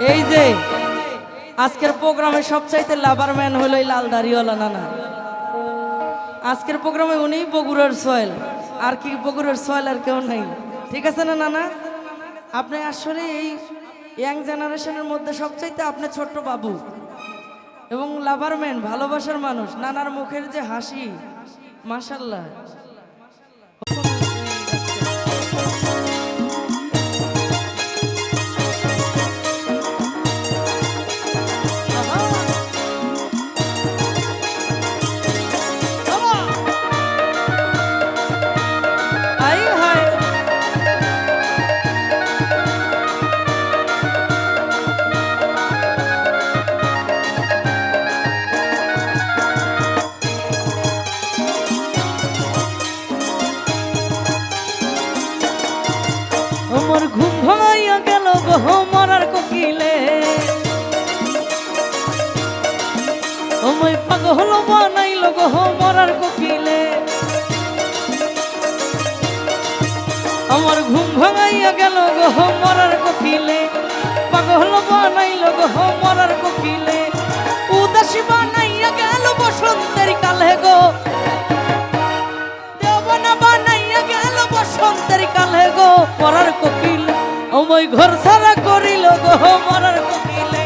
এই যে, আজকের প্রোগ্রামে সবচাইতে লাভার ম্যান হলো এই লাল দাড়িওয়ালা নানা। আজকের প্রোগ্রামে উনি বগুড়ার সয়েল আর কি বগুড়ার সয়েল আর কেউ নেই। ঠিক আছে না, নানা? আপনি আসলে এই ইয়াং জেনারেশনের মধ্যে সবচাইতে আপনি ছোট্ট বাবু। এবং লাভার ম্যান ভালোবাসার মানুষ, নানার মুখের যে হাসি মাসাল্লাহ গেল গো মরার কোকিলে। আমায় পাগল বানাইল গো মরার কোকিলে। আমার ঘুম ভাঙাইয়া গেল গো মরার কোকিলে। পাগল বানাইল গো মরার কোকিলে। উদাসী বানাইয়া গেল বসন্তের কালে গো। দেবনা বানাইয়া গেল বসন্তের কালে গো। মরার কোকিল। ওই ঘর সারা করিল লোক মরার কোকিলে।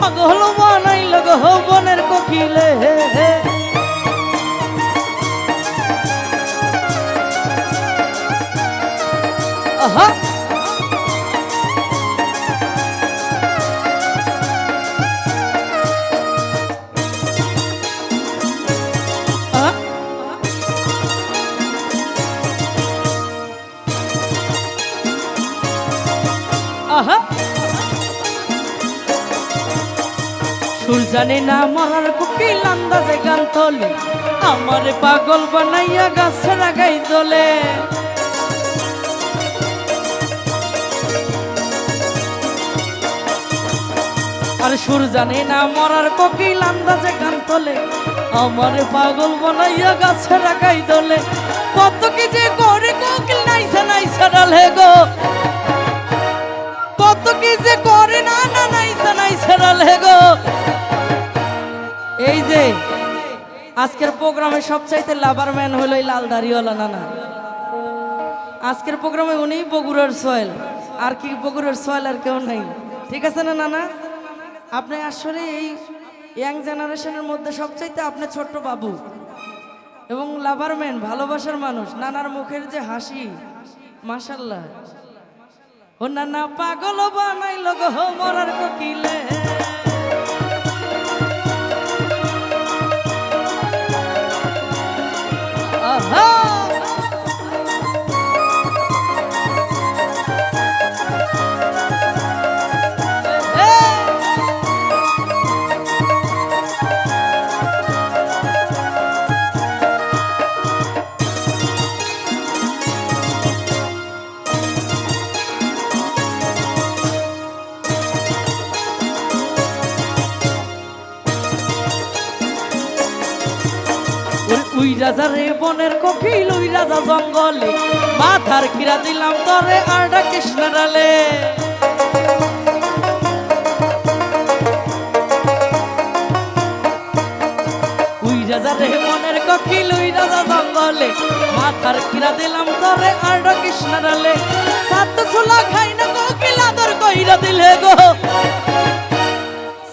পাগল বানাইল লোক বনের কোকিলে। আহা আহা। সুর জানে না কুকিল আন্দাজে গান তোলে, আমার পাগল বানাইয়া গাছে লাগাই দোলে। আর সুর জানে না মরার কোকিল আন্দাজে গান তোলে, আমার পাগল বানাইয়া গাছে লাগাই দোলে। কত কি যে করে কোকিল নাইসা নাইসা ডালে গো। কত কি যে করে, না না নাইসা নাইসা ডালে গো এই যে, আজকের প্রোগ্রামে সবচাইতে লাভার ম্যান হলো এই লাল দাড়িওয়ালা নানা। আজকের প্রোগ্রামে উনি বগুড়ার সোয়েল আর কি বগুড়ার সোয়েল আর কেউ নেই। ঠিক আছে না, নানা? আপনি আসলে এই ইয়াং জেনারেশনের মধ্যে সবচাইতে আপনি ছোট্ট বাবু। এবং লাভার ম্যান ভালোবাসার মানুষ, নানার মুখের যে হাসি মাসাল্লাহ ও নানা পাগল বানাইল গো মরার কোকিলে। উই রাজা রে বনের কপিল উই রাজা জঙ্গলে। মাথার কিরা দিলাম তরে আরডা কৃষ্ণ ডালে। উই রাজা রে বনের কপিল উই রাজা জঙ্গলে। মাথার কিরা দিলাম তরে আরডা কৃষ্ণ ডালে। সাত ছোলা খাই না কোকিল আদর কইরা দিলে গো।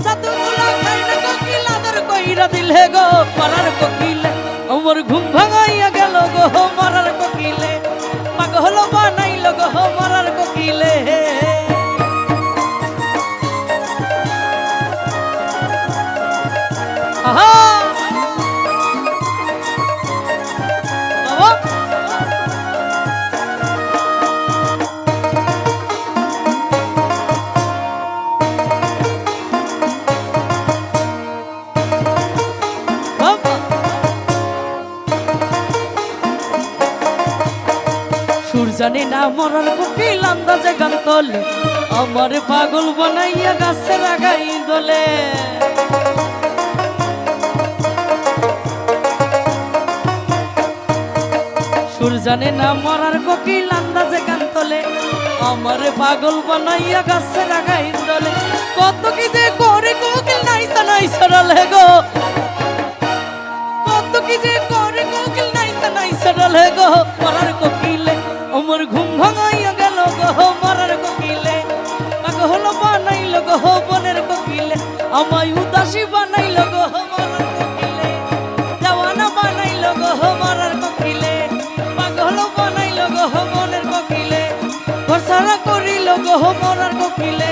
সাতুলা খাই না কোকিল আদর কইরা দিলে গো। জানি না মরার কোকিল আন্দাজে গান তোলে। আমার পাগল বানাইয়া গাছে লাগাই দোলে। সুর জানে না মরার কোকিল আন্দাজে গান তোলে। আমার পাগল বানাইয়া গাছে লাগাই দলে। কত কি যে করে কোকিল নাইসা নাইসা রলে গো। কত কি যে করে কোকিল নাইসা নাইসা রলে গো। মরার কোকিলে ওমর ঘুম ভাঙাইয়া গেল গো মরার কোকিলে। পাগল বানাইল গো বনের কোকিলে। আমায় উদাসী বানাইল গহ মরার কোকিলে। দেওয়ানা বানাইল গো মরার কোকিলে। পাগল বানাইল গহ মনের কোকিলে। ভরসারা করিল গহ মরার কোকিলে।